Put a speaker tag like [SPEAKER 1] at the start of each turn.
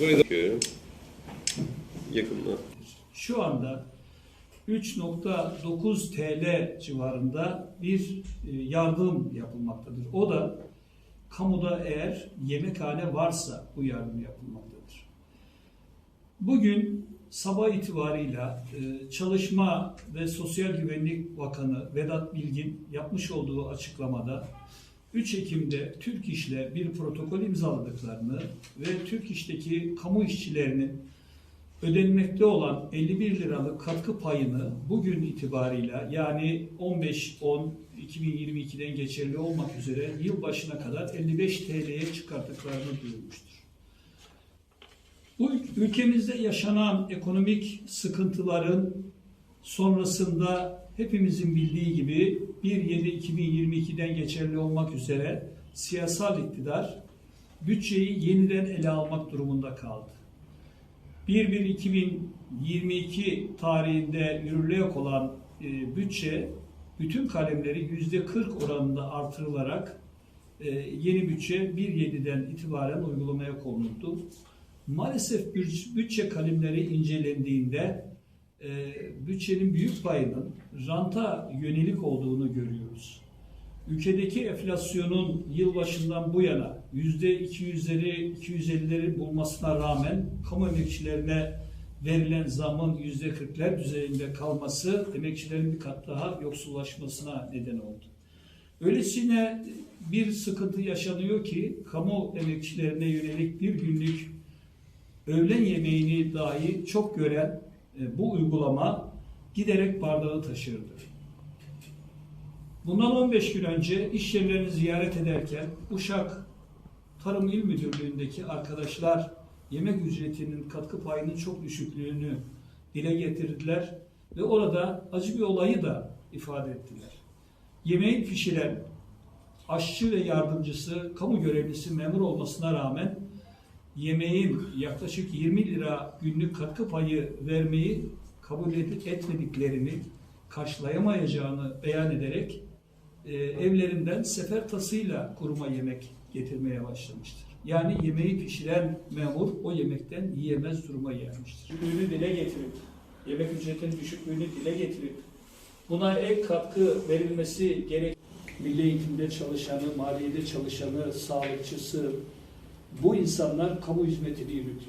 [SPEAKER 1] Burayı. Yakında.
[SPEAKER 2] Şu anda 3.9 TL civarında bir e, yardım yapılmaktadır. O da kamuda eğer yemekhane varsa bu yardım yapılmaktadır. Bugün sabah itibarıyla e, Çalışma ve Sosyal Güvenlik Bakanı Vedat Bilgin yapmış olduğu açıklamada 3 Ekim'de Türk İş'le bir protokol imzaladıklarını ve Türk İş'teki kamu işçilerinin ödenmekte olan 51 liralık katkı payını bugün itibarıyla yani 15-10-2022'den geçerli olmak üzere yıl başına kadar 55 TL'ye çıkarttıklarını duyurmuştur. Bu ülkemizde yaşanan ekonomik sıkıntıların sonrasında hepimizin bildiği gibi 1.7.2022'den geçerli olmak üzere siyasal iktidar bütçeyi yeniden ele almak durumunda kaldı. 1-1-2022 tarihinde yürürlüğe olan e, bütçe bütün kalemleri %40 oranında artırılarak e, yeni bütçe 1.7'den itibaren uygulamaya konuldu. Maalesef büt- bütçe kalemleri incelendiğinde e, bütçenin büyük payının ranta yönelik olduğunu görüyoruz. Ülkedeki enflasyonun yılbaşından bu yana yüzde 200'leri 250'leri bulmasına rağmen kamu emekçilerine verilen zamın yüzde 40'lar düzeyinde kalması emekçilerin bir kat daha yoksullaşmasına neden oldu. Öylesine bir sıkıntı yaşanıyor ki kamu emekçilerine yönelik bir günlük öğlen yemeğini dahi çok gören bu uygulama giderek bardağı taşırdı. Bundan 15 gün önce iş yerlerini ziyaret ederken Uşak Tarım İl Müdürlüğü'ndeki arkadaşlar yemek ücretinin katkı payının çok düşüklüğünü dile getirdiler ve orada acı bir olayı da ifade ettiler. Yemeği pişiren aşçı ve yardımcısı kamu görevlisi memur olmasına rağmen yemeğin yaklaşık 20 lira günlük katkı payı vermeyi kabul ed- etmediklerini karşılayamayacağını beyan ederek e, evlerinden sefer tasıyla kuruma yemek getirmeye başlamıştır. Yani yemeği pişiren memur o yemekten yiyemez duruma gelmiştir. Düşüklüğünü dile getirip, yemek ücretinin düşüklüğünü dile getirip buna ek katkı verilmesi gerek. Milli eğitimde çalışanı, maliyede çalışanı, sağlıkçısı, bu insanlar kamu hizmetini yürütüyor.